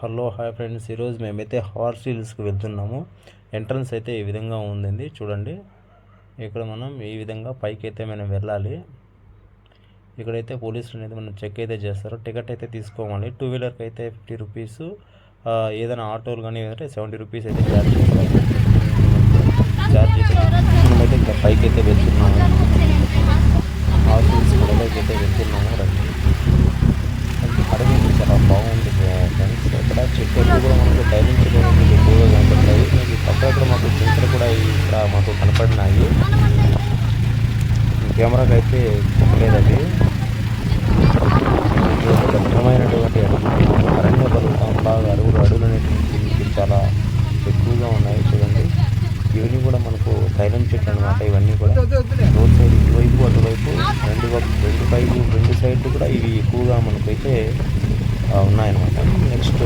Hello hi friends. ఈరోజు మేమైతే horse హిల్స్కి వెళ్తున్నాము. ఎంట్రన్స్ అయితే ఈ విధంగా ఉందండి. చూడండి. ఇక్కడ మనం ఈ విధంగా పైకి అయితే మనం వెళ్ళాలి. ఇక్కడైతే పోలీసులు అనేది మనం చెక్ అయితే చేస్తారు. టికెట్ అయితే తీసుకోవాలి. టూ వీలర్కి అయితే ఫిఫ్టీ రూపీస్ ఏదైనా ఆటోలు కానీ ఏదంటే సెవెంటీ రూపీస్ అయితే ఛార్జ్ చేస్తారు. ఛార్జ్ చేసి మనమైతే ఇంకా పైకి అయితే వెళ్తున్నాము హార్స్ హిల్స్ కూడా అయితే వెళ్తున్నాము రండి అడవి చాలా బాగుంది ఫ్రెండ్స్ ఇక్కడ చెట్లు కూడా మనకు డైనింగ్ చేయడానికి ఎక్కువగా కనపడతాయి మీకు అక్కడక్కడ మాకు జింకలు కూడా ఇక్కడ మాకు కనపడినాయి కెమెరాకి అయితే లేదండి దట్టమైనటువంటి అడవి అరణ్య పర్వతం బాగా అడుగులు అడుగులు అనేటువంటి చాలా ఎక్కువగా ఉన్నాయి చూడండి. ఇవన్నీ కూడా మనకు తైలం చెట్లు అనమాట ఇవన్నీ కూడా. రోడ్ సైడ్ ఇటువైపు అటువైపు రెండు రెండు పైపు రెండు సైడ్లు కూడా ఇవి ఎక్కువగా మనకైతే ఉన్నాయన్నమాట. నెక్స్ట్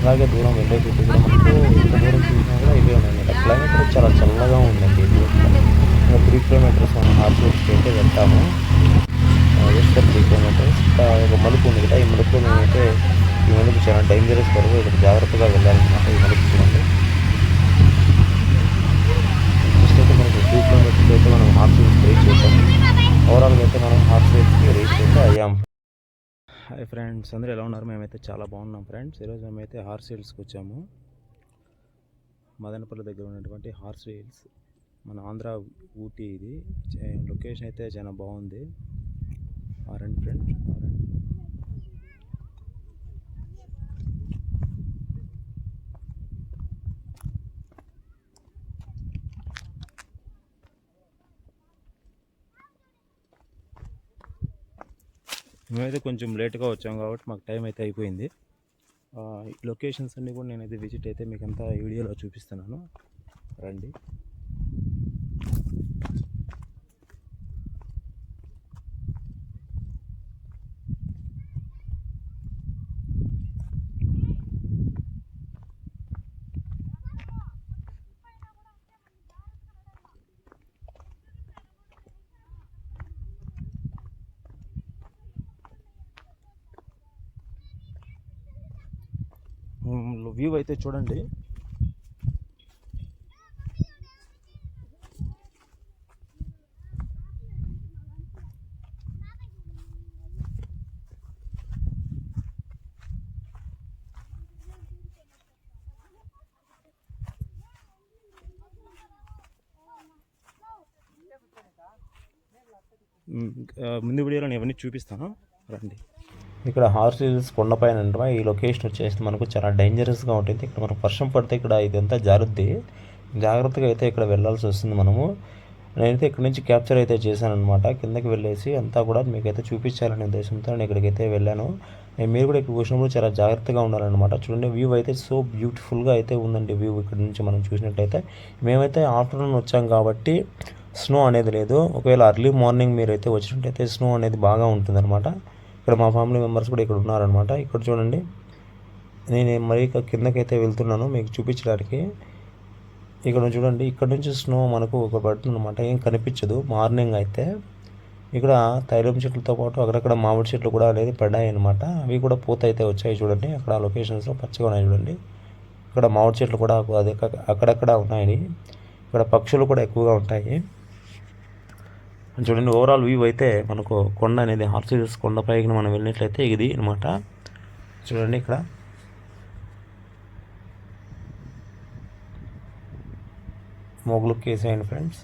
అలాగే దూరం వెళ్ళే కొద్ది కూడా మనకు ఎంత దూరం చూసినా కూడా ఇవే ఉన్నాయి క్లైమేట్ చాలా చల్లగా ఉందండి. ఇది ఇంకా త్రీ కిలోమీటర్స్ మనం హార్స్కి అయితే వెళ్తాము. జస్ట్ త్రీ కిలోమీటర్స్ ఒక మలుపు ఉంది కదా ఈ మలుపులో మేమైతే ఈ మలుపు చాలా డేంజరస్ వరకు ఇక్కడ జాగ్రత్తగా వెళ్ళాలన్నమాట ఈ మలుపు చూడండి. నెక్స్ట్ అయితే మనకు టూ కిలోమీటర్స్ అయితే మనం హార్స్ రీచ్ చేసాము ఓవరాల్గా అయితే మనం హార్స్కి రీచ్ అయితే అయ్యాం. హాయ్ ఫ్రెండ్స్ అందరూ ఎలా ఉన్నారు? మేమైతే చాలా బాగున్నాం ఫ్రెండ్స్ ఈరోజు మేమైతే హార్స్ హిల్స్కి వచ్చాము. మదనపల్లి దగ్గర ఉన్నటువంటి హార్స్ హిల్స్ మన ఆంధ్ర ఊటీ ఇది. లొకేషన్ అయితే చాలా బాగుంది. ఆర్ అండ్ ఫ్రెండ్ మేమైతే కొంచెం లేట్గా వచ్చాం కాబట్టి మాకు టైం అయితే అయిపోయింది. లొకేషన్స్ అన్నీ కూడా నేనైతే విజిట్ అయితే మీకు అంతా వీడియోలో చూపిస్తున్నాను. రండి వ్యూ అయితే చూడండి. ముందు వీడియోలో నేను ఇవన్నీ చూపిస్తాను. రండి. ఇక్కడ హార్స్ హిల్స్ కొండపైన ఉంటామా ఈ లొకేషన్ వచ్చేసి మనకు చాలా డేంజరస్గా ఉంటుంది. ఇక్కడ మనకు వర్షం పడితే ఇక్కడ ఇదంతా జారుద్ది. జాగ్రత్తగా అయితే ఇక్కడ వెళ్ళాల్సి వస్తుంది మనము. నేనైతే ఇక్కడ నుంచి క్యాప్చర్ అయితే చేశాను అనమాట కిందకి వెళ్ళేసి అంతా కూడా మీకైతే చూపించాలనే ఉద్దేశంతో నేను ఇక్కడికైతే వెళ్ళాను. నేను మీరు కూడా ఇక్కడ వచ్చినప్పుడు చాలా జాగ్రత్తగా ఉండాలన్నమాట. చూడండి వ్యూ అయితే సో బ్యూటిఫుల్గా అయితే ఉందండి వ్యూ ఇక్కడ నుంచి మనం చూసినట్టయితే. మేమైతే ఆఫ్టర్నూన్ వచ్చాం కాబట్టి స్నో అనేది లేదు. ఒకవేళ అర్లీ మార్నింగ్ మీరైతే వచ్చినట్టయితే స్నో అనేది బాగా ఉంటుందన్నమాట. ఇక్కడ మా ఫ్యామిలీ మెంబర్స్ కూడా ఇక్కడ ఉన్నారనమాట ఇక్కడ చూడండి. నేను మరీ కిందకైతే వెళ్తున్నాను. మీకు చూపించడానికి. ఇక్కడ చూడండి. ఇక్కడ నుంచి స్నో మనకు ఒక పడుతుందన్నమాట. ఏం కనిపించదు. మార్నింగ్ అయితే. ఇక్కడ తైలం చెట్లతో పాటు అక్కడక్కడ మామిడి చెట్లు కూడా అనేది పడ్డాయి అనమాట అవి కూడా పూత అయితే వచ్చాయి చూడండి. అక్కడ లొకేషన్స్లో పచ్చగా ఉన్నాయి చూడండి. ఇక్కడ మామిడి చెట్లు కూడా అది అక్కడక్కడ ఉన్నాయి ఇక్కడ పక్షులు కూడా ఎక్కువగా ఉంటాయి. చూడండి. ఓవరాల్ వ్యూ అయితే మనకు కొండ అనేది హార్సిల్స్ కొండ పైకి మనం వెళ్ళినట్లయితే ఇది అనమాట చూడండి ఇక్కడ. మొగులు కేసేయండి ఫ్రెండ్స్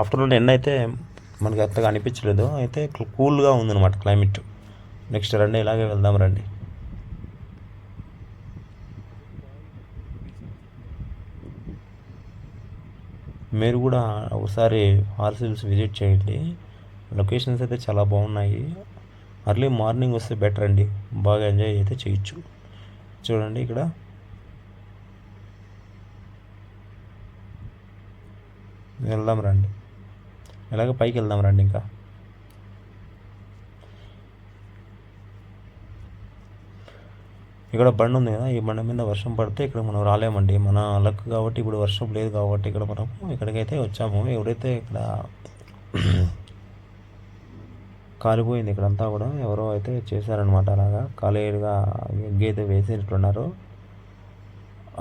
ఆఫ్టర్నూన్ ఎండ అయితే మనకి అంతగా అనిపించలేదు. అయితే కూల్గా ఉందన్నమాట క్లైమేట్ నెక్స్ట్ రండి ఇలాగే వెళ్దాం రండి. మీరు కూడా ఒకసారి హార్స్ హిల్స్ విజిట్ చేయండి. లొకేషన్స్ అయితే చాలా బాగున్నాయి. అర్లీ మార్నింగ్ వస్తే బెటర్ అండి. బాగా ఎంజాయ్ అయితే చేయొచ్చు. చూడండి ఇక్కడ. వెళ్దాం రండి. ఇలాగ పైకి వెళ్దాం రండి ఇంకా. ఇక్కడ బండి ఉంది కదా ఈ బండి మీద వర్షం పడితే ఇక్కడ మనం రాలేమండి. మన లక్ కాబట్టి ఇప్పుడు వర్షం లేదు కాబట్టి ఇక్కడ మనం ఇక్కడికైతే వచ్చాము. ఎవరైతే ఇక్కడ కాలిపోయింది ఇక్కడంతా కూడా ఎవరో అయితే చేశారనమాట అలాగా ఖాళీగా ఎగ్ అయితే వేసినట్టున్నారు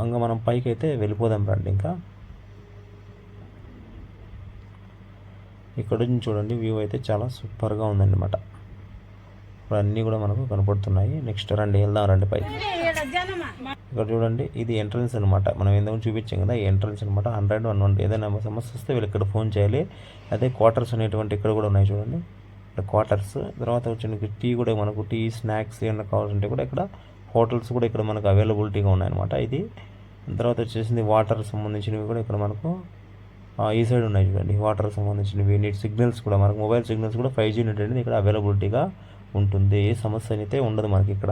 ఇంకా మనం పైకి అయితే వెళ్ళిపోదాం రండి ఇంకా. ఇక్కడ నుంచి చూడండి వ్యూ అయితే చాలా సూపర్గా ఉందన్నమాట. ఇప్పుడు అన్నీ కూడా మనకు కనపడుతున్నాయి. నెక్స్ట్ రండి వెళ్దాం రండి పైకి ఇక్కడ చూడండి ఇది ఎంట్రన్స్ అనమాట మనం ఎందుకు చూపించాం కదా ఎంట్రన్స్ అనమాట హండ్రెడ్ వన్ వన్. ఏదైనా సమస్య వస్తే వీళ్ళు ఇక్కడ ఫోన్ చేయాలి. అదే క్వార్టర్స్ అనేటువంటి ఇక్కడ కూడా ఉన్నాయి చూడండి. ఇక్కడ క్వార్టర్స్. తర్వాత వచ్చి టీ కూడా మనకు టీ స్నాక్స్ ఏమైనా కావాలంటే కూడా ఇక్కడ హోటల్స్ కూడా ఇక్కడ మనకు అవైలబిలిటీగా ఉన్నాయన్నమాట ఇది తర్వాత వచ్చేసింది వాటర్ సంబంధించినవి కూడా ఇక్కడ మనకు ఆ, ఈ సైడ్ ఉన్నాయి చూడండి. వాటర్ సంబంధించినవి నీట్ సిగ్నల్స్ కూడా మనకు మొబైల్ సిగ్నల్స్ కూడా ఫైవ్ జీ నెట్ అనేది ఇక్కడ అవైలబిలిటీగా ఉంటుంది ఏ సమస్య అయితే ఉండదు మనకి ఇక్కడ.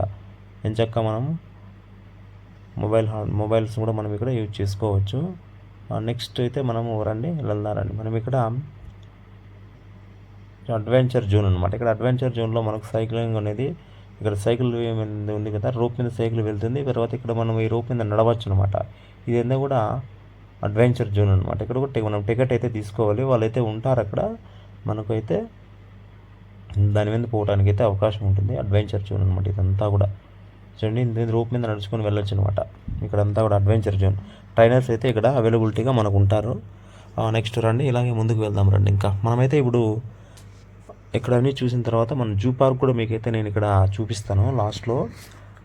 ఎంచక్క మనం మొబైల్ మొబైల్స్ కూడా మనం ఇక్కడ యూజ్ చేసుకోవచ్చు. నెక్స్ట్ అయితే మనము రండి వెళ్దాం రండి. మనం ఇక్కడ అడ్వెంచర్ జోన్ అనమాట ఇక్కడ అడ్వెంచర్ జోన్లో మనకు సైక్లింగ్ అనేది ఇక్కడ సైకిల్ ఏమైంది ఉంది కదా రోప్ మీద సైకిల్ వెళ్తుంది. తర్వాత ఇక్కడ మనం ఈ రోప్ మీద నడవచ్చు అనమాట ఇదేందో కూడా అడ్వెంచర్ జోన్ అనమాట ఇక్కడ కూడా మనం టికెట్ అయితే తీసుకోవాలి. వాళ్ళైతే ఉంటారు అక్కడ మనకైతే దాని మీద పోవడానికి అయితే అవకాశం ఉంటుంది. అడ్వెంచర్ జోన్ అనమాట ఇదంతా కూడా. చూడండి ఇంత రూప్ మీద నడుచుకొని వెళ్ళొచ్చు అనమాట ఇక్కడంతా కూడా అడ్వెంచర్ జోన్ ట్రైనర్స్ అయితే ఇక్కడ అవైలబిలిటీగా మనకు ఉంటారు. నెక్స్ట్ రండి ఇలాగే ముందుకు వెళ్దాం రండి ఇంకా. మనమైతే ఇప్పుడు ఇక్కడ అన్నీ చూసిన తర్వాత మనం జూ పార్క్ కూడా మీకైతే నేను ఇక్కడ చూపిస్తాను. లాస్ట్లో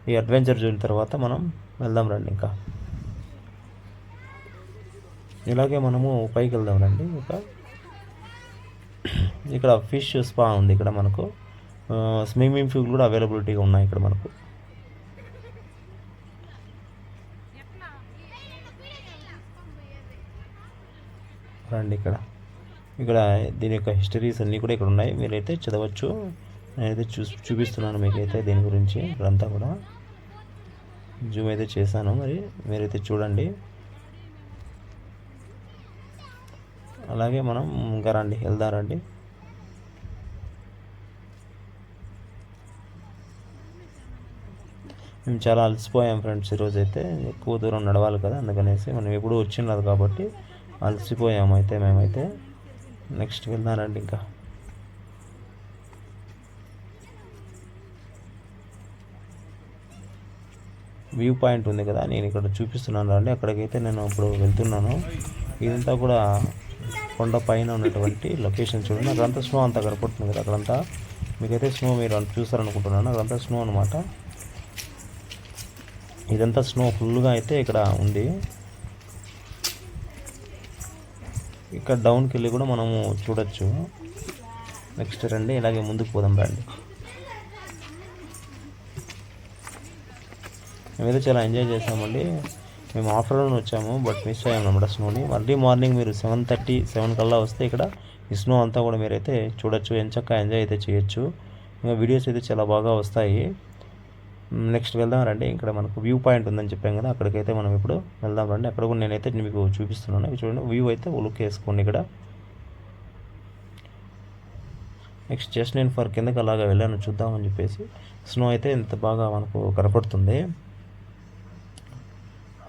ఈ అడ్వెంచర్ జోన్ తర్వాత మనం వెళ్దాం రండి ఇంకా. ఇలాగే మనము పైకి వెళ్దాం రండి ఇంకా. ఇక్కడ ఫిష్ స్పా ఉంది ఇక్కడ మనకు. స్విమ్మింగ్ పూల్ కూడా అవైలబిలిటీగా ఉన్నాయి ఇక్కడ మనకు. రండి ఇక్కడ. ఇక్కడ దీని యొక్క హిస్టరీస్ అన్నీ కూడా ఇక్కడ ఉన్నాయి. మీరైతే చదవచ్చు. నేనైతే చూ చూపిస్తున్నాను మీకైతే దీని గురించి. ఇక్కడంతా కూడా. జూమ్ అయితే చేశాను మరి. మీరైతే చూడండి. అలాగే మనం ఇంకా రండి వెళ్దారండి మేము చాలా అలసిపోయాం ఫ్రెండ్స్ ఈరోజైతే. ఎక్కువ దూరం నడవాలి కదా అందుకనేసి మనం ఎప్పుడు వచ్చినది కాబట్టి అలసిపోయాము అయితే మేమైతే. నెక్స్ట్ వెళ్దానండి ఇంకా. వ్యూ పాయింట్ ఉంది కదా నేను ఇక్కడ చూపిస్తున్నాను రండి. అక్కడికైతే నేను ఇప్పుడు వెళ్తున్నాను. ఇదంతా కూడా కొండ పైన ఉన్నటువంటి లొకేషన్ చూడండి. అక్కడంతా స్నో అంతా కనపడుతుంది కదా అక్కడంతా. మీకైతే స్నో మీరు చూస్తారనుకుంటున్నాను. అక్కడంతా స్నో అనమాట ఇదంతా స్నో ఫుల్గా అయితే ఇక్కడ ఉంది. ఇక్కడ డౌన్కి వెళ్ళి కూడా మనము చూడొచ్చు. నెక్స్ట్ రండి ఇలాగే ముందుకు పోదాం రండి. మేమైతే చాలా ఎంజాయ్ చేసామండి. మేము ఆఫ్టర్నూన్ వచ్చాము బట్ మిస్ అయ్యాం అన్నమాట స్నోని మళ్ళీ మార్నింగ్ మీరు సెవెన్ థర్టీ సెవెన్ కల్లా వస్తే ఇక్కడ ఈ స్నో అంతా కూడా మీరైతే చూడొచ్చు ఎంచక్క ఎంజాయ్ అయితే చేయొచ్చు. ఇంకా వీడియోస్ అయితే చాలా బాగా వస్తాయి. నెక్స్ట్ వెళ్దాం రండి. ఇక్కడ మనకు వ్యూ పాయింట్ ఉందని చెప్పాం కదా అక్కడికైతే మనం ఇప్పుడు వెళ్దాం రండి. అక్కడ కూడా నేనైతే మీకు చూపిస్తున్నాను. ఇవి చూడండి వ్యూ అయితే లుక్ వేసుకోండి ఇక్కడ. నెక్స్ట్ జస్ట్ నేను ఫర్ కిందకి అలాగా వెళ్ళాను చూద్దామని చెప్పేసి. స్నో అయితే ఇంత బాగా మనకు కనపడుతుంది.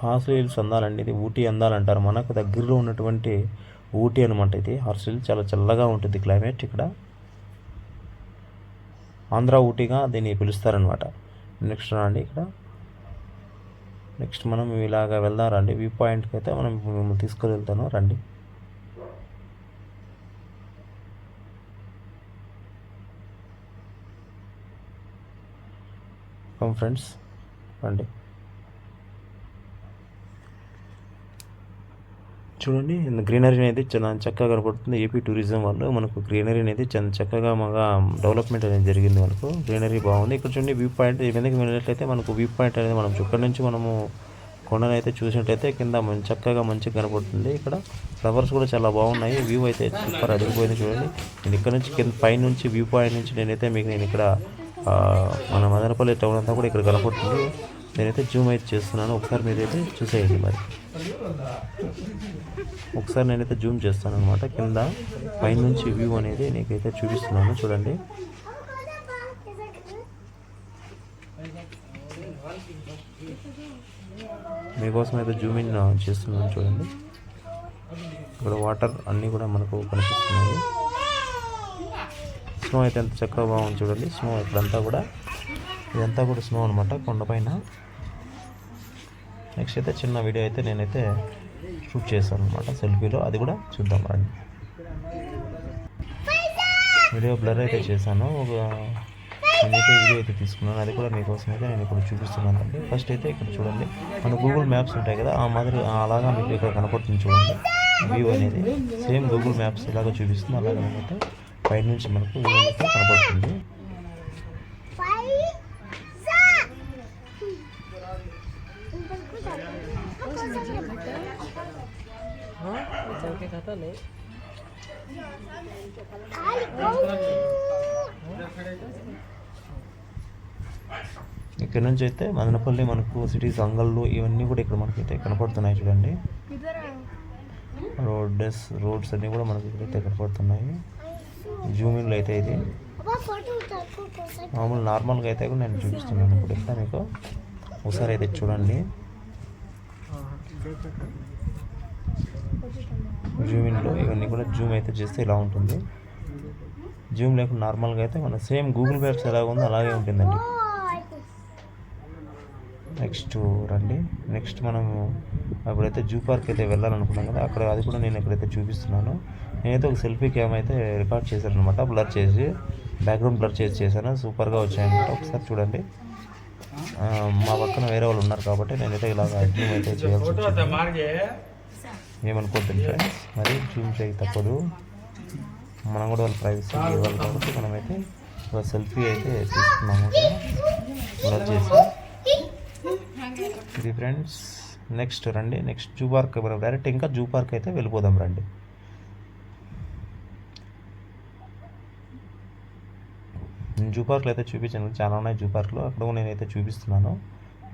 హార్స్ హిల్స్ అందాలండి ఇది ఊటీ అందాలంటారు. మనకు దగ్గరలో ఉన్నటువంటి ఊటీ అనమాట ఇది. హార్స్ హిల్స్ చాలా చల్లగా ఉంటుంది క్లైమేట్ ఇక్కడ. ఆంధ్ర ఊటీగా దీన్ని పిలుస్తారనమాట నెక్స్ట్ రండి ఇక్కడ. నెక్స్ట్ మనం ఇలాగ వెళ్దాం రండి. వ్యూ పాయింట్కి అయితే మనం మిమ్మల్ని తీసుకొని వెళ్తాను రండి ఫ్రెండ్స్ రండి. చూడండి గ్రీనరీ అనేది చాలా చక్కగా కనపడుతుంది. ఏపీ టూరిజం వాళ్ళు మనకు గ్రీనరీ అనేది చాలా చక్కగా మాగా డెవలప్మెంట్ అనేది జరిగింది మనకు. గ్రీనరీ బాగుంది. ఇక్కడ చూడండి వ్యూ పాయింట్ ఎందుకు వెళ్ళినట్లయితే మనకు వ్యూ పాయింట్ అనేది మనం ఇక్కడ నుంచి మనము కొండను అయితే చూసినట్లయితే కింద మంచి చక్కగా మంచిగా కనపడుతుంది. ఇక్కడ ఫ్లవర్స్ కూడా చాలా బాగున్నాయి. వ్యూ అయితే సూపర్ అదిరిపోయింది చూడండి. నేను ఇక్కడ నుంచి కింద పైన నుంచి వ్యూ పాయింట్ నుంచి నేనైతే మీకు నేను ఇక్కడ మన మదనపల్లి టౌన్ అంతా కూడా ఇక్కడ కనపడుతుంది. నేనైతే జూమ్ అయితే చేస్తున్నాను. ఒకసారి మీరైతే చూసేయండి మరి. ఒకసారి నేనైతే జూమ్ చేస్తాను అనమాట కింద పైనుంచి వ్యూ అనేది నీకైతే చూపిస్తున్నాను. చూడండి. మీకోసం అయితే జూమ్ ఇన్ చేస్తున్నాను. చూడండి. ఇక్కడ వాటర్ అన్నీ కూడా మనకు కనిపిస్తున్నాయి. స్నో అయితే ఎంత చక్కగా బాగుంది చూడండి. స్నో ఇక్కడంతా కూడా ఇదంతా కూడా స్నో అనమాట కొండపైన. నెక్స్ట్ అయితే చిన్న వీడియో అయితే నేనైతే షూట్ చేశాను అనమాట సెల్ఫీలో. అది కూడా చూద్దాం రండి. వీడియో బ్లర్ అయితే చేశాను. ఒక నేనైతే వీడియో అయితే తీసుకున్నాను. అది కూడా మీకోసం అయితే నేను ఇప్పుడు చూపిస్తున్నాను అండి ఫస్ట్ అయితే ఇక్కడ చూడండి. మన గూగుల్ మ్యాప్స్ ఉంటాయి కదా ఆ మాదిరి అలాగా మీకు ఇక్కడ కనపడుతుంది చూడండి. వ్యూ అనేది. సేమ్ గూగుల్ మ్యాప్స్ ఇలాగ చూపిస్తుంది. అలాగే మనమైతే పైన నుంచి కనపడుతుంది. అయితే కనపడుతుంది ఇక్కడ నుంచి అయితే మదనపల్లి మనకు సిటీస్ అంగళ్ళు ఇవన్నీ కూడా ఇక్కడ మనకైతే కనపడుతున్నాయి చూడండి. రోడ్స్ రోడ్స్ అన్నీ కూడా మనకి ఇక్కడైతే కనపడుతున్నాయి. జూమింగ్లో అయితే ఇది. మామూలు నార్మల్గా అయితే కూడా నేను చూపిస్తున్నాను. ఇప్పుడు ఇక్కడ మీకు? ఒకసారి అయితే చూడండి. జూమింగ్లో ఇవన్నీ కూడా జూమ్ అయితే చేస్తే ఇలా ఉంటుంది. జూమ్ లేకుండా నార్మల్గా అయితే మన సేమ్ గూగుల్ మ్యాప్స్ ఎలా ఉందో అలాగే ఉంటుందండి. నెక్స్ట్ రండి. నెక్స్ట్ మనము అప్పుడైతే జూ పార్క్ అయితే వెళ్ళాలనుకున్నాం కదా అక్కడ అది కూడా నేను ఇక్కడైతే చూపిస్తున్నాను. నేనైతే ఒక సెల్ఫీ క్యామ్ అయితే రికార్డ్ చేశాను అనమాట బ్లర్ చేసి బ్యాక్గ్రౌండ్ బ్లర్ చేసి చేశాను. సూపర్గా వచ్చాయన్నమాట. ఒకసారి చూడండి. మా పక్కన వేరే వాళ్ళు ఉన్నారు కాబట్టి నేనైతే ఇలాగ అడ్మి అయితే చేయాల్సి వచ్చింది ఫ్రెండ్స్ మరి జూమ్ చేయి తప్పదు. మనం కూడా వాళ్ళ ప్రైవసీ ఇవ్వాలి కాబట్టి మనమైతే ఒక సెల్ఫీ అయితే తీసుకున్నాము బ్లర్ చేసి. ఇది ఫ్రెండ్స్ నెక్స్ట్ రండి. నెక్స్ట్ జూ పార్క్ మనం డైరెక్ట్ ఇంకా జూ పార్క్ అయితే వెళ్ళిపోదాం రండి. జూ పార్క్లో అయితే చూపించాను. చాలా ఉన్నాయి జూ పార్క్లో. అక్కడ కూడా నేనైతే చూపిస్తున్నాను.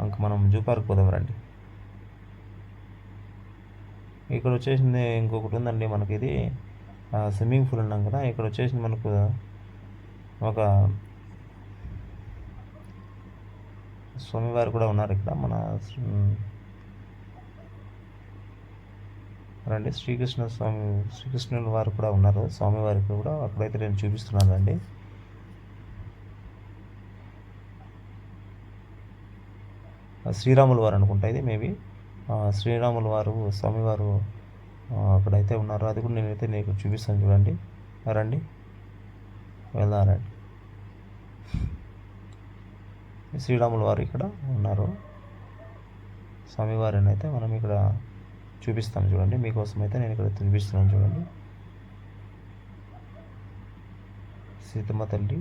ఇంకా మనం జూ పార్క్ పోదాం రండి. ఇక్కడ వచ్చేసింది ఇంకొకటి ఉందండి మనకి ఇది స్విమ్మింగ్ పూల్ ఉన్నాం కదా ఇక్కడ వచ్చేసింది మనకు ఒక స్వామివారు కూడా ఉన్నారు ఇక్కడ మన రండి శ్రీకృష్ణ స్వామి శ్రీకృష్ణుల వారు కూడా ఉన్నారు. స్వామివారి కూడా అక్కడైతే నేను చూపిస్తున్నాను అండి శ్రీరాముల వారు అనుకుంటా ఇది మేబీ. శ్రీరాముల వారు స్వామివారు అక్కడైతే ఉన్నారు. అది కూడా నేనైతే నీకు చూపిస్తాను చూడండి. రండి. వెళ్దాం రండి శ్రీరాముల వారు ఇక్కడ ఉన్నారు. స్వామివారిని అయితే మనం ఇక్కడ చూపిస్తాం చూడండి. మీకోసం అయితే నేను ఇక్కడ చూపిస్తున్నాను చూడండి. సీతమ్మ తల్లి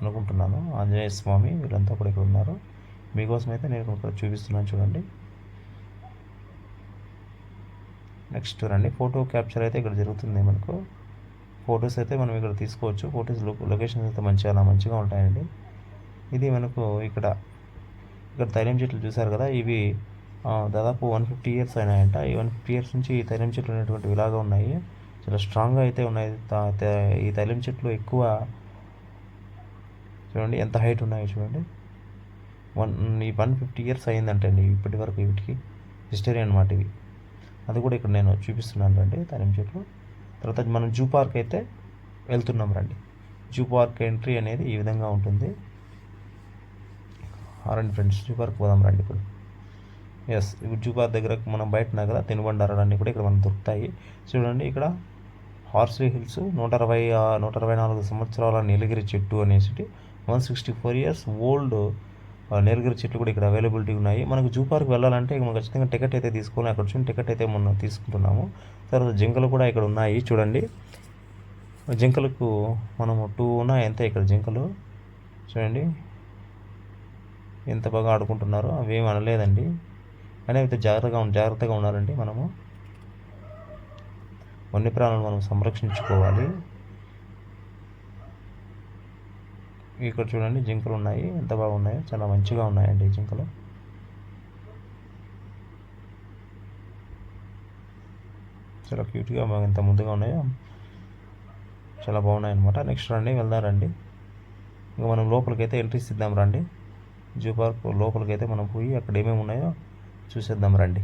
అనుకుంటున్నాను. ఆంజనేయ స్వామి వీళ్ళంతా కూడా ఇక్కడ ఉన్నారు. మీకోసం అయితే నేను ఇక్కడ చూపిస్తున్నాను చూడండి. నెక్స్ట్ రండి ఫోటో క్యాప్చర్ అయితే ఇక్కడ జరుగుతుంది మనకు. ఫొటోస్ అయితే మనం ఇక్కడ తీసుకోవచ్చు. ఫొటోస్ లొకేషన్స్ అయితే మంచిగా అలా మంచిగా ఉంటాయండి. ఇది మనకు ఇక్కడ ఇక్కడ తైలం చెట్లు చూసారు కదా. ఇవి దాదాపు వన్ ఫిఫ్టీ ఇయర్స్ అయినాయంట. ఈ వన్ ఫిఫ్టీ ఇయర్స్ నుంచి ఈ తైలం చెట్లు అనేటువంటివి ఇలాగా ఉన్నాయి. చాలా స్ట్రాంగ్గా అయితే ఉన్నాయి. ఈ తైలం చెట్లు ఎక్కువ చూడండి ఎంత హైట్ ఉన్నాయో చూడండి. వన్ ఈ వన్ ఫిఫ్టీ ఇయర్స్ అయిందంటండి ఇప్పటి వరకు వీటికి. హిస్టరీ అనమాట ఇవి అది కూడా ఇక్కడ నేను చూపిస్తున్నాను రండి తైలం చెట్లు. తర్వాత మనం జూ పార్క్ అయితే వెళ్తున్నాం రండి. జూ పార్క్ ఎంట్రీ అనేది ఈ విధంగా ఉంటుంది. రండి ఫ్రెండ్స్ జూ పార్క్ పోదాం రండి ఇప్పుడు. ఎస్ ఇప్పుడు జూ పార్క్ దగ్గర మనం బయట కదా తినుబండారాలు కూడా ఇక్కడ మనం దొరుకుతాయి. చూడండి ఇక్కడ హార్స్లీ హిల్స్ నూట అరవై నూట అరవై నాలుగు సంవత్సరాల నీలగిరి చెట్టు అనేసి one sixty four years old నీలగిరి చెట్లు కూడా ఇక్కడ అవైలబిలిటీ ఉన్నాయి. మనకు జూ పార్క్ వెళ్ళాలంటే మనం ఖచ్చితంగా టికెట్ అయితే తీసుకోవాలి. అక్కడ నుంచి టికెట్ అయితే మనం తీసుకుంటున్నాము. తర్వాత జింకలు కూడా ఇక్కడ ఉన్నాయి. చూడండి. జింకలకు మనము టూ ఉన్నాయి ఎంత ఇక్కడ జింకలు? చూడండి. ఎంత బాగా ఆడుకుంటున్నారో అవి ఏమి అనలేదండి. కానీ అయితే జాగ్రత్తగా జాగ్రత్తగా ఉండాలండి మనము. వన్యప్రాణులను మనం సంరక్షించుకోవాలి. ఇక్కడ చూడండి జింకలు ఉన్నాయి. ఎంత బాగున్నాయో చాలా మంచిగా ఉన్నాయండి జింకలు. చాలా క్యూట్గా బాగా ఎంత ముద్దుగా ఉన్నాయో చాలా బాగున్నాయి అనమాట నెక్స్ట్ రండి వెళ్దాం రండి. ఇంకా మనం లోపలికైతే ఎంట్రీస్ ఇద్దాం రండి. జూ పార్క్ లోపలికైతే మనం పోయి అక్కడ ఏమేమి ఉన్నాయో చూసేద్దాం రండి.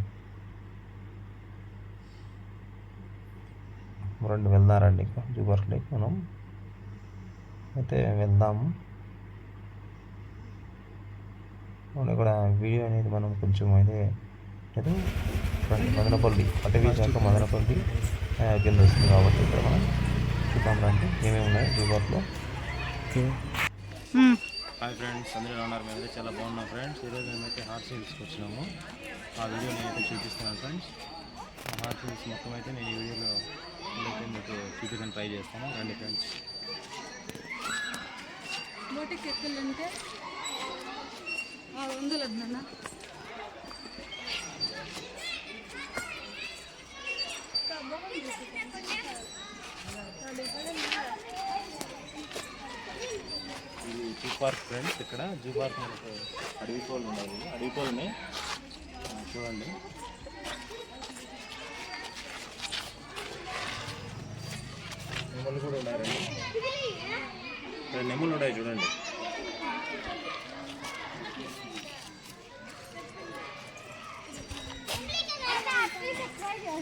రండి వెళ్దాం రండి ఇంకా జూ పార్క్లోకి మనం. అయితే వెళ్దాము అవును ఇక్కడ వీడియో అనేది మనం కొంచెం అయితే రండి, మదనపల్లి అటవీ శాఖ మదనపల్లి కింద వస్తుంది కాబట్టి ఇక్కడ మనం చూద్దాం రండి. ఏమేమి ఉన్నాయి జూబాట్లో హాయ్ ఫ్రెండ్స్ అందరూ ఉన్నారు? మేమైతే చాలా బాగున్నాం ఫ్రెండ్స్. ఈరోజు మేమైతే హార్ట్ సీల్స్కి వచ్చినాము ఆ వీడియో నేనైతే చూపిస్తున్నాను ఫ్రెండ్స్. ఆ హార్ట్ సీల్స్ మొత్తం అయితే నేను ఈ వీడియోలో అయితే మీకు చూపించడానికి ట్రై చేస్తాను. రండి ఫ్రెండ్స్. బోటికి ఎక్కాలంటే ఇది జూ పార్క్ ఫ్రెండ్స్ ఇక్కడ. జూ పార్క్ మనకు అడవి కోళ్ళు ఉన్నాయి అడవి కోళ్ళని చూడండి. నెమలు కూడా ఉన్నారండి ఇక్కడ నెమలు ఉన్నాయి చూడండి.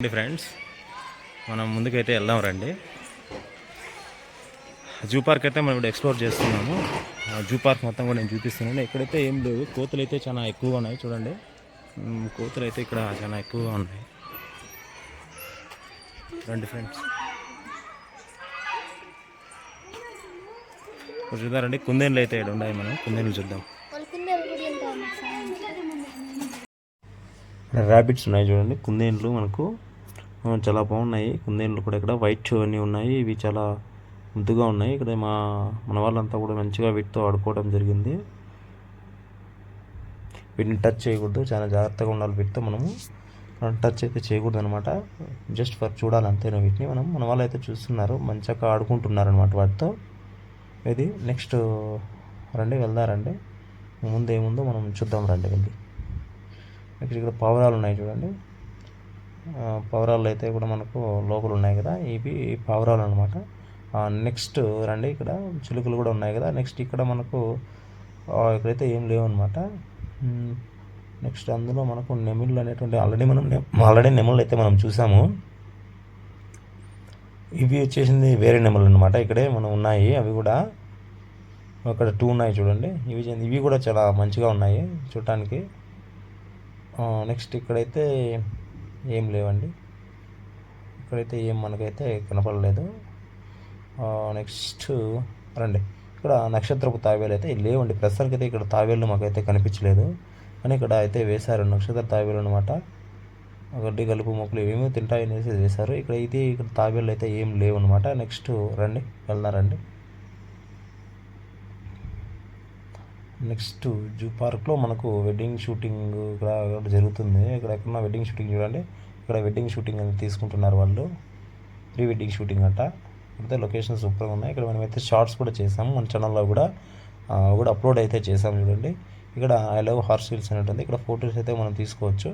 ఫ్రెండ్స్ మనం ముందుకైతే వెళ్దాం రండి. జూ పార్క్ అయితే మనం ఇప్పుడు ఎక్స్ప్లోర్ చేస్తున్నాము. జూ పార్క్ మొత్తం కూడా నేను చూపిస్తున్నాను. ఇక్కడైతే ఏం లేవు. కోతులు అయితే చాలా ఎక్కువగా ఉన్నాయి చూడండి. కోతులు అయితే ఇక్కడ చాలా ఎక్కువగా ఉన్నాయి. రండి ఫ్రెండ్స్ ఇప్పుడు చూద్దారండి కుందేళ్ళు అయితే ఇక్కడ ఉన్నాయి మనం. కుందేళ్ళు చూద్దాం. ర్యాబిట్స్ ఉన్నాయి చూడండి. కుందేళ్ళు మనకు చాలా బాగున్నాయి. కుందేళ్ళు కూడా ఇక్కడ. వైట్ అన్నీ ఉన్నాయి. ఇవి చాలా ముద్దుగా ఉన్నాయి. ఇక్కడ మా మన వాళ్ళంతా కూడా మంచిగా వీటితో ఆడుకోవడం జరిగింది. వీటిని టచ్ చేయకూడదు. చాలా జాగ్రత్తగా ఉండాలి వీటితో మనము. మనం టచ్ అయితే చేయకూడదు అనమాట జస్ట్ ఫర్ చూడాలంతే వీటిని. మనం మన వాళ్ళు అయితే చూస్తున్నారు. మంచిగా ఆడుకుంటున్నారు అనమాట వాటితో. ఇది నెక్స్ట్ రండి వెళ్దారండి ముందు ఏముందో మనం చూద్దాం రండి వెళ్ళి. నెక్స్ట్ ఇక్కడ పావురాలు ఉన్నాయి చూడండి. పావురాలు అయితే కూడా మనకు లోపల ఉన్నాయి కదా. ఇవి పావురాలు అనమాట నెక్స్ట్ రండి ఇక్కడ చిలుకలు కూడా ఉన్నాయి కదా. నెక్స్ట్ ఇక్కడ మనకు ఇక్కడైతే ఏం లేవు అనమాట నెక్స్ట్ అందులో మనకు నెమిళ్ళు అనేటువంటి ఆల్రెడీ మనం ఆల్రెడీ నెమళ్ళు అయితే మనం చూసాము. ఇవి వచ్చేసింది వేరే నెమలు అనమాట ఇక్కడే మనం ఉన్నాయి అవి కూడా. అక్కడ టూ ఉన్నాయి చూడండి. ఇవి ఇవి కూడా చాలా మంచిగా ఉన్నాయి చూడటానికి. నెక్స్ట్ ఇక్కడైతే ఏం లేవండి. ఇక్కడైతే ఏం మనకైతే కనపడలేదు. నెక్స్ట్ రండి. ఇక్కడ నక్షత్రపు తాబేలు అయితే లేవండి. ప్రస్తుతానికి అయితే ఇక్కడ తాబేళ్ళు మాకైతే కనిపించలేదు. కానీ ఇక్కడ అయితే వేశారు నక్షత్ర తాబేలు అనమాట గడ్డి కలుపు మొక్కలు ఏమేమో తింటాయి అనేసి వేశారు. ఇక్కడ ఇది ఇక్కడ తాబేళ్ళు అయితే ఏం లేవు అనమాట నెక్స్ట్ రండి. రండి. నెక్స్ట్ జూ పార్క్లో మనకు వెడ్డింగ్ షూటింగ్ ఇక్కడ జరుగుతుంది. ఇక్కడ ఎక్కడ వెడ్డింగ్ షూటింగ్ చూడండి. ఇక్కడ వెడ్డింగ్ షూటింగ్ అనేది తీసుకుంటున్నారు వాళ్ళు. ప్రీ వెడ్డింగ్ షూటింగ్ అంట. అయితే లొకేషన్ సూపర్గా ఉన్నాయి. ఇక్కడ మనమైతే షార్ట్స్ కూడా చేసాము. మన ఛానల్లో కూడా కూడా అప్లోడ్ అయితే చేసాము చూడండి. ఇక్కడ ఐ లవ్ హార్స్ హీల్స్ అని ఉంటుంది ఇక్కడ ఫొటోస్ అయితే మనం తీసుకోవచ్చు.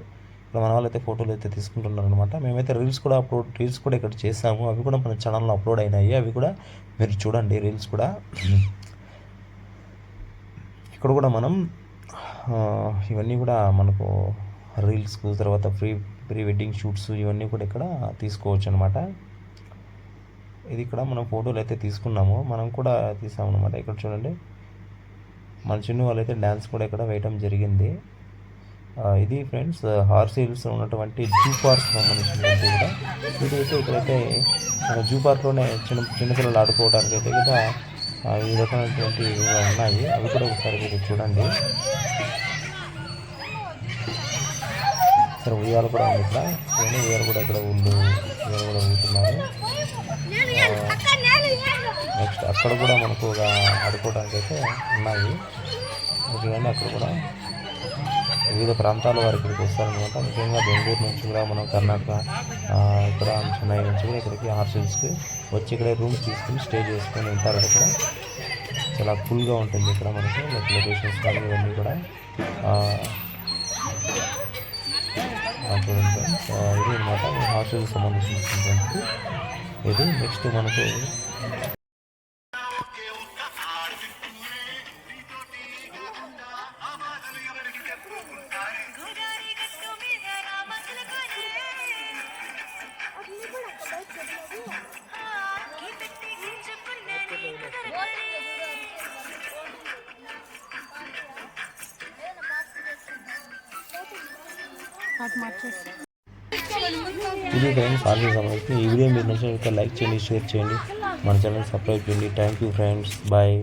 ఇక్కడ మన వాళ్ళు అయితే ఫోటోలు అయితే తీసుకుంటున్నారు అనమాట మేమైతే రీల్స్ కూడా అప్లోడ్ రీల్స్ కూడా ఇక్కడ చేసాము. అవి కూడా మన ఛానల్లో అప్లోడ్ అయినాయి. అవి కూడా మీరు చూడండి రీల్స్ కూడా. ఇక్కడ కూడా మనం ఇవన్నీ కూడా మనకు రీల్స్కు తర్వాత ప్రీ ప్రీ వెడ్డింగ్ షూట్స్ ఇవన్నీ కూడా ఇక్కడ తీసుకోవచ్చు అనమాట ఇది ఇక్కడ మనం ఫోటోలు అయితే తీసుకున్నాము. మనం కూడా తీసాము అనమాట ఇక్కడ చూడండి. మన చిన్న వాళ్ళైతే డ్యాన్స్ కూడా ఇక్కడ వేయటం జరిగింది. ఇది ఫ్రెండ్స్ హార్స్ హిల్స్ ఉన్నటువంటి జూ పార్క్ సంబంధించినటువంటి కూడా ఇదైతే ఇక్కడైతే మన జూ పార్క్లోనే చిన్న చిన్నపిల్లలు ఆడుకోవడానికి అయితే కూడా ఈ రకమైనటువంటి ఉన్నాయి. అవి కూడా ఒకసారి మీరు చూడండి. ఇక్కడ ఉయ్యాలు కూడా ఉంది ఇక్కడ. ఉయ్యాలు కూడా ఇక్కడ ఊళ్ళు ఉయ్యాలు కూడా ఉంటున్నారు నెక్స్ట్ అక్కడ కూడా మనకు ఒక ఆడుకోవడానికి అయితే ఉన్నాయి. చూడండి అక్కడ కూడా వివిధ ప్రాంతాల వారు ఇక్కడికి వస్తారనమాట ముఖ్యంగా బెంగళూరు నుంచి కూడా మనం కర్ణాటక ఇక్కడ చెన్నై నుంచి కూడా ఇక్కడికి హాస్టల్స్కి వచ్చి ఇక్కడే రూమ్స్ తీసుకుని స్టే చేసుకొని ఉంటారు. ఇక్కడ చాలా కూల్గా ఉంటుంది ఇక్కడ మనకి లొకేషన్స్ కానీ ఇవన్నీ కూడా. ఇది అనమాట హాస్టల్కి సంబంధించినటువంటి ఇది. నెక్స్ట్ మనకు షేర్ చేయండి. మన ఛానల్ సబ్స్క్రైబ్ చేయండి. Thank you friends bye